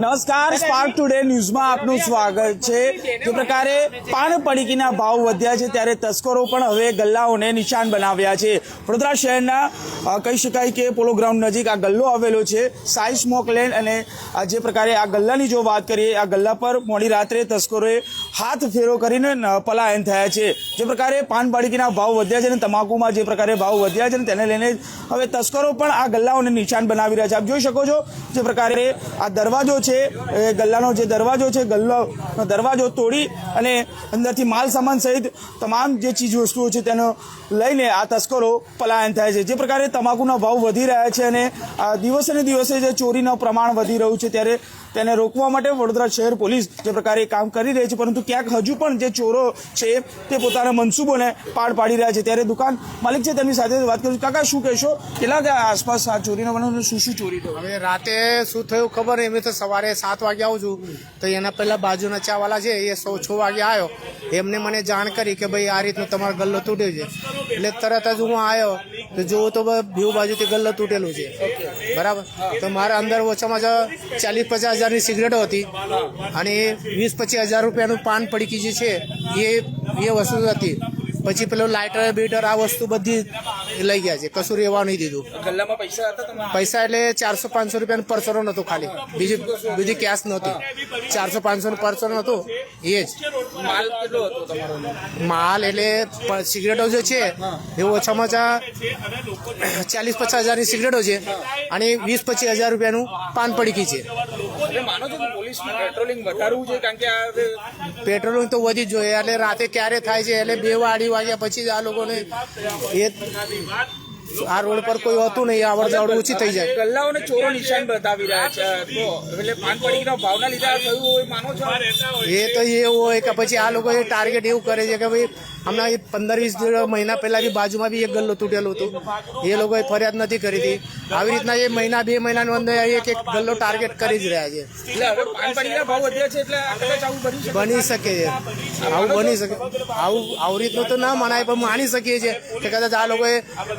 નમસ્કાર spark today ન્યૂઝમાં આપનું સ્વાગત છે. જે પ્રકારે પાન પડીકીના ભાવ વધ્યા છે ત્યારે તસ્કરો પણ હવે ગલ્લાઓને નિશાન બનાવ્યા છે. વડોદરા શહેરના કહી શકાય કે પોલો ગ્રાઉન્ડ નજીક આ ગલ્લો આવેલો છે. સાઈ સ્મોક લેન અને જે પ્રકારે આ ગલ્લાની જો વાત કરીએ આ ગલ્લા પર મોડી રાત્રે તસ્કરોએ હાથ ફેરો કરીને પલાયન થયા છે. જે પ્રકારે પાન પડીકીના ભાવ વધ્યા છે અને તમાકુમાં જે પ્રકારે ભાવ વધ્યા છે તેને લઈને હવે તસ્કરો પણ આ ગલ્લાઓને નિશાન બનાવી રહ્યા છે. આપ જોઈ શકો છો જે પ્રકારે આ દરવાજો છે એ ગલ્લાનો જે દરવાજો છે ગલ્લો દરવાજો તોડી અને અંદરથી માલ સામાન સહિત તમામ જે ચીજ વસ્તુઓ છે તેનો લઈને આ તસ્કરો પલાયન થાય છે. જે પ્રકારે તમાકુના ભાવ વધી રહ્યા છે અને દિવસે દિવસે જે ચોરીનું પ્રમાણ વધી રહ્યું છે ત્યારે તેને રોકવા માટે વડોદરા શહેર પોલીસ જે પ્રકારે કામ કરી રહી છે, પરંતુ ક્યાંક હજુ પણ જે ચોરો છે તે પોતાના મનસૂબોને પાડ પાડી રહ્યા છે. ત્યારે દુકાન માલિક છે તેમની સાથે વાત કરું કાકા, શું કહેશો? કેટલા આસપાસ આ ચોરીનો બનાવ શું શું ચોરી હવે રાતે શું થયું ખબર એમ તો સવારે સાત વાગે આવું છું, તો એના પહેલાં બાજુના ચાવાલા છે, એ સો છ વાગે આવ્યો. એમને મને જાણ કરી કે ભાઈ, આ રીતનું તમારો ગલ્લો તૂટ્યો છે. એટલે તરત જ હું આવ્યો, તો જોઉં તો બેઉ બાજુથી ગલ્લો તૂટેલું છે. બરાબર? તો મારા અંદર ઓછામાં ઓછા ચાલીસ પચાસ હજારની સિગરેટો હતી અને વીસ પચીસ હજાર રૂપિયાનું પાન પડીકી જે છે, એ એ વસ્તુ હતી. પછી પેલું લાઇટર બીટર આ વસ્તુ બધી લઈ ગયા છે. કશું રહેવા નહીં દીધું. પૈસા એટલે ચારસો પાંચસો રૂપિયાનું પરચરો નહોતો ખાલી. બીજું બીજી કેશ નહોતી. ચારસો પાંચસો નું પરચરો નતું એ જ. માલ એટલે સિગરેટો જે છે એ ઓછામાં ઓછા ચાલીસ પચાસ હજારની સિગરેટો છે. અને વીસ પચીસ હજાર રૂપિયાનું પાન પડીકી છે. પેટ્રોલિંગ તો વધી જ જોઈએ એટલે રાતે ક્યારે થાય છે એટલે બે અઢી વાગ્યા પછી જ આ લોકોને એ આ રોડ પર કોઈ હોતું નહીં આવડ જાવડ ઓછી થઈ જાય. ગલ્લાઓને ચોરો નિશાન બતાવી રહ્યા છે. તો એટલે પાન પડીકના ભાવના લીધે થયું હોય માનો છો? એ તો એવું હોય કે પછી આ લોકો ટાર્ગેટ એવું કરે છે કે ભાઈ હમણાં એ પંદર વીસ મહિના પહેલા બી બાજુમાં બી એક ગલ્લો તૂટેલું હતું. એ લોકોએ ફરિયાદ નથી કરી હતી. આવી રીતના એ મહિના બે મહિનાની અંદર એક એક ગલ્લો ટાર્ગેટ કરી જ રહ્યા છે. બની શકે? છે. આવું બની શકે. આવું આવી રીતનું તો ના મનાય પણ માની શકીએ છીએ કે કદાચ આ લોકોએ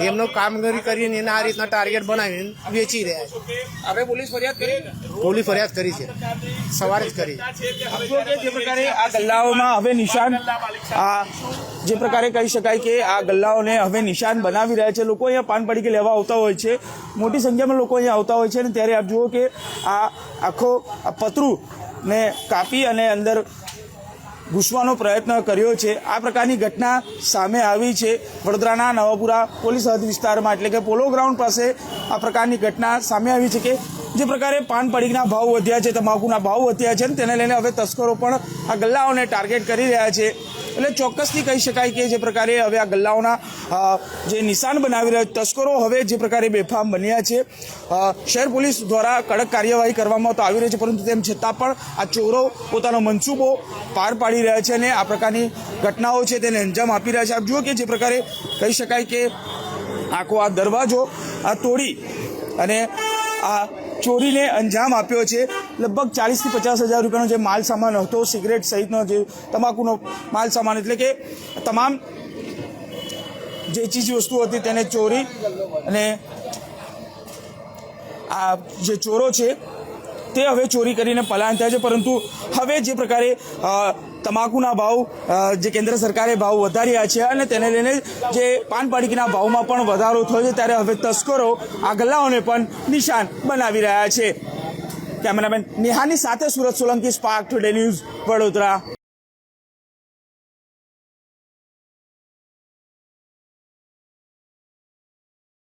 એમનો કામગીરી કરીને એને આ રીતના ટાર્ગેટ બનાવીને વેચી રહ્યા છે. હવે પોલીસ ફરિયાદ કરી? પોલીસ ફરિયાદ કરી છે. સવારે જ કરી. જે પ્રકારે આ ગલ્લાઓમાં હવે નિશાન આ જે પ્રકારે કહી શકાય કે આ ગલ્લાઓને હવે નિશાન બનાવી રહ્યા છે. લોકો અહીંયા પાન પડીકે લેવા આવતા હોય છે. મોટી સંખ્યામાં લોકો અહીંયા આવતા હોય છે અને ત્યારે આપ જુઓ કે આ આખો આ પતરું ને કાપી અને અંદર ઘૂસવાનો પ્રયત્ન કર્યો છે. આ પ્રકારની ઘટના સામે આવી છે. વડોદરાના નવાપુરા પોલીસ હદ વિસ્તારમાં. એટલે કે પોલો ગ્રાઉન્ડ પાસે આ પ્રકારની ઘટના સામે આવી છે કે જે પ્રકારે પાન પડીકના ભાવ વધ્યા છે, તમાકુના ભાવ વધ્યા છે તેને લઈને હવે તસ્કરો પણ આ ગલ્લાઓને ટાર્ગેટ કરી રહ્યા છે. એટલે ચોક્કસથી કહી શકાય કે જે પ્રકારે હવે આ ગલ્લાઓના જે નિશાન બનાવી રહ્યા તસ્કરો હવે જે પ્રકારે બેફામ બન્યા છે શહેર પોલીસ દ્વારા કડક કાર્યવાહી કરવામાં તો આવી રહી છે, પરંતુ તેમ છતાં પણ આ ચોરો પોતાનો મનસૂબો પાર પાડી રહ્યા છે અને આ પ્રકારની ઘટનાઓ છે તેને અંજામ આપી રહ્યા છે. આપ જુઓ કે જે પ્રકારે કહી શકાય કે આખો આ દરવાજો આ તોડી અને આ ચોરીને અંજામ આપ્યો છે. લગભગ ચાલીસથી પચાસ હજાર રૂપિયાનો જે માલ સામાન હતો, સિગરેટ સહિતનો જે તમાકુનો માલ સામાન, એટલે કે તમામ જે ચીજ વસ્તુ હતી તેને ચોરી અને આ જે ચોરો છે તે હવે ચોરી કરીને પલાયન થયા છે. પરંતુ હવે જે પ્રકારે તમાકુના ભાવ જે કેન્દ્ર સરકારે ભાવ વધાર્યા છે અને તેને લઈને જે પાનપાડીકીના ભાવમાં પણ વધારો થયો છે, ત્યારે હવે તસ્કરો આ ગલ્લાઓને પણ નિશાન બનાવી રહ્યા છે. કેમેરામેન નિહાની સાથે Surat Solanki spark today news Vadodara.